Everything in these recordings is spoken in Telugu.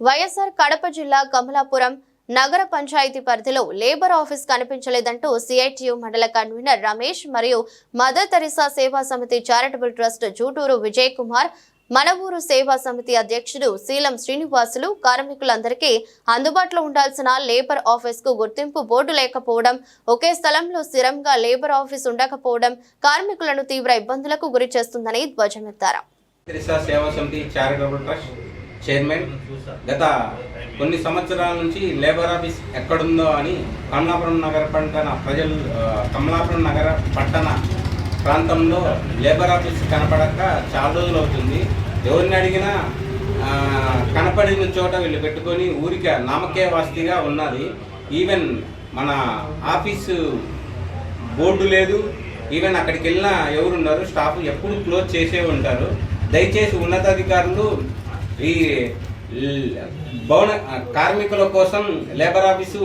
వైఎస్ఆర్ కడప జిల్లా కమలాపురం నగర పంచాయతీ పరిధిలో లేబర్ ఆఫీస్ కనిపించలేదంటూ సిఐటియు మండల కన్వీనర్ రమేష్ మరియు Mother Teresa Seva Samiti charitable trust Juturu Vijay Kumar Manavuru Seva Samiti అధ్యక్షుడు శీలం శ్రీనివాసులు కార్మికులందరికీ అందుబాటులో ఉండాల్సిన లేబర్ ఆఫీస్కు గుర్తింపు బోర్డు లేకపోవడం ఒకే స్థలంలో స్థిరంగా లేబర్ ఆఫీస్ ఉండకపోవడం కార్మికులను తీవ్ర ఇబ్బందులకు గురి చేస్తుందని ధ్వజమెత్తారు. చైర్మన్ గత కొన్ని సంవత్సరాల నుంచి లేబర్ ఆఫీస్ ఎక్కడుందో అని కమలాపురం నగర పట్టణ ప్రజలు కమలాపురం నగర పట్టణ ప్రాంతంలో లేబర్ ఆఫీస్ కనపడక చాలా రోజులు అవుతుంది. ఎవరిని అడిగినా కనపడిన చోట వీళ్ళు పెట్టుకొని ఊరికే నామకే వాస్తిగా ఉన్నది. ఈవెన్ మన ఆఫీసు బోర్డు లేదు. ఈవెన్ అక్కడికి వెళ్ళినా ఎవరున్నారు స్టాఫ్ ఎప్పుడు క్లోజ్ చేసే ఉంటారు. దయచేసి ఉన్నతాధికారులు ఈ భవన కార్మికుల కోసం లేబర్ ఆఫీసు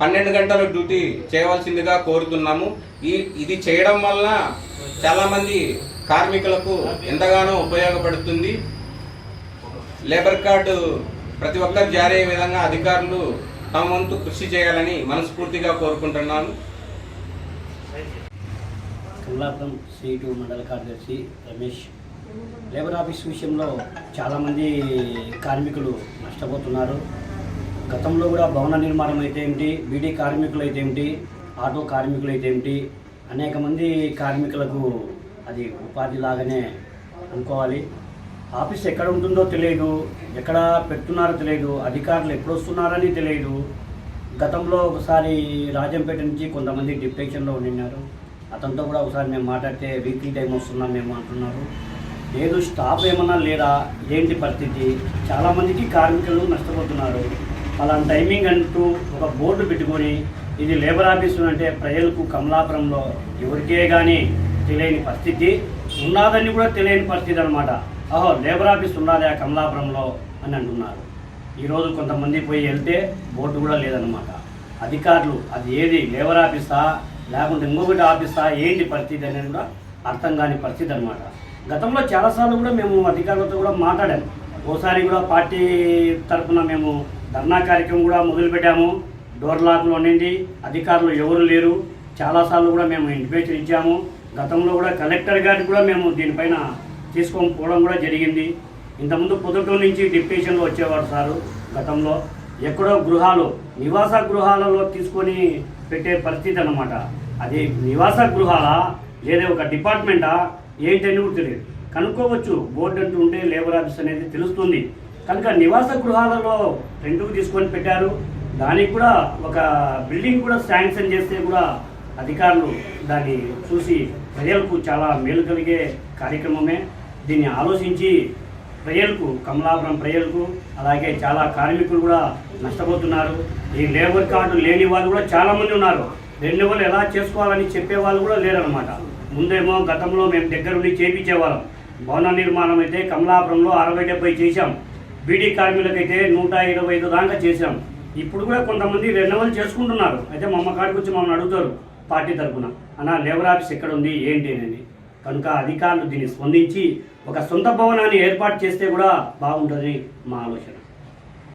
పన్నెండు గంటల డ్యూటీ చేయవలసిందిగా కోరుతున్నాము. ఈ ఇది చేయడం వల్ల చాలామంది కార్మికులకు ఎంతగానో ఉపయోగపడుతుంది. లేబర్ కార్డు ప్రతి ఒక్కరు జారీ అయ్యే విధంగా అధికారులు తమ వంతు కృషి చేయాలని మనస్ఫూర్తిగా కోరుకుంటున్నాను. కమలాపురం సీటు మండల కార్యదర్శి రమేష్. లేబర్ ఆఫీస్ విషయంలో చాలామంది కార్మికులు నష్టపోతున్నారు. గతంలో కూడా భవన నిర్మాణం అయితే ఏమిటి బీడీ కార్మికులు అయితే ఏమిటి ఆటో కార్మికులు అయితే ఏమిటి అనేక మంది కార్మికులకు అది ఉపాధి లాగానే అనుకోవాలి. ఆఫీస్ ఎక్కడ ఉంటుందో తెలియదు ఎక్కడ పెడుతున్నారో తెలియదు అధికారులు ఎప్పుడు వస్తున్నారని తెలియదు. గతంలో ఒకసారి రాజంపేట నుంచి కొంతమంది డిప్రెషన్లో ఉండినారు అతనితో కూడా ఒకసారి మేము మాట్లాడితే వీక్లీ టైం వస్తున్నాం మేము అంటున్నారు. లేదు స్టాఫ్ ఏమన్నా లేదా ఏంటి పరిస్థితి? చాలామందికి కార్మికులు నష్టపోతున్నారు. అలాంటి టైమింగ్ అంటూ ఒక బోర్డు పెట్టుకొని ఇది లేబర్ ఆఫీసు అంటే ప్రజలకు కమలాపురంలో ఎవరికే కానీ తెలియని పరిస్థితి ఉన్నదని కూడా తెలియని పరిస్థితి అనమాట ఓహో లేబర్ ఆఫీస్ ఉన్నదా కమలాపురంలో అని అంటున్నారు. ఈరోజు కొంతమంది పోయి వెళ్తే బోర్డు కూడా లేదనమాట అధికారులు అది ఏది? లేబర్ ఆఫీసా? లేకుంటే ఇంకొకటి ఆఫీసా? ఏంటి పరిస్థితి అనేది కూడా అర్థం కాని పరిస్థితి అనమాట గతంలో చాలాసార్లు కూడా మేము అధికారులతో కూడా మాట్లాడాము ఓసారి కూడా పార్టీ తరఫున మేము ధర్నా కార్యక్రమం కూడా మొదలుపెట్టాము. డోర్ లాక్లు ఉండింది అధికారులు ఎవరు లేరు. చాలాసార్లు కూడా మేము ఇంటిమేషన్ ఇచ్చాము. గతంలో కూడా కలెక్టర్ గారికి కూడా మేము దీనిపైన తీసుకొని పోవడం కూడా జరిగింది. ఇంతకుముందు పొద్దుటూరు నుంచి డిప్యూషన్లో వచ్చేవారు సారు గతంలో. ఎక్కడో గృహాలు నివాస గృహాలలో తీసుకొని పెట్టే పరిస్థితి అన్నమాట. అది నివాస గృహాలా లేదా ఒక డిపార్ట్మెంటా? ఏంటని కూడా తెలియదు. కనుక్కోవచ్చు బోర్డు అంటూ ఉంటే లేబర్ ఆఫీస్ అనేది తెలుస్తుంది. కనుక నివాస గృహాలలో రెండుకు తీసుకొని పెట్టారు. దానికి కూడా ఒక బిల్డింగ్ కూడా శాంక్షన్ చేస్తే కూడా అధికారులు దాన్ని చూసి ప్రజలకు చాలా మేలు కలిగే కార్యక్రమమే. దీన్ని ఆలోచించి ప్రజలకు కమలాపురం ప్రజలకు అలాగే చాలా కార్మికులు కూడా నష్టపోతున్నారు. ఈ లేబర్ కార్డు లేని వాళ్ళు కూడా చాలామంది ఉన్నారు. రెన్యువల్ ఎలా చేసుకోవాలని చెప్పే వాళ్ళు కూడా లేరనమాట ముందేమో గతంలో మేము దగ్గరుండి చేయించేవాళ్ళం భవన నిర్మాణం అయితే కమలాపురంలో అరవై డెబ్బై చేశాం. బీడీ కార్మికులకైతే నూట ఇరవై ఐదు దాకా చేశాం. ఇప్పుడు కూడా కొంతమంది రెన్యువల్ చేసుకుంటున్నారు. అయితే మా అమ్మ కాడికి వచ్చి మమ్మల్ని అడుగుతారు పార్టీ తరఫున అన్న లేబర్ ఆఫీస్ ఎక్కడ ఉంది ఏంటి? అనేది. కనుక అధికారులు దీన్ని స్పందించి ఒక సొంత భవనాన్ని ఏర్పాటు చేస్తే కూడా బాగుంటుంది మా ఆలోచన.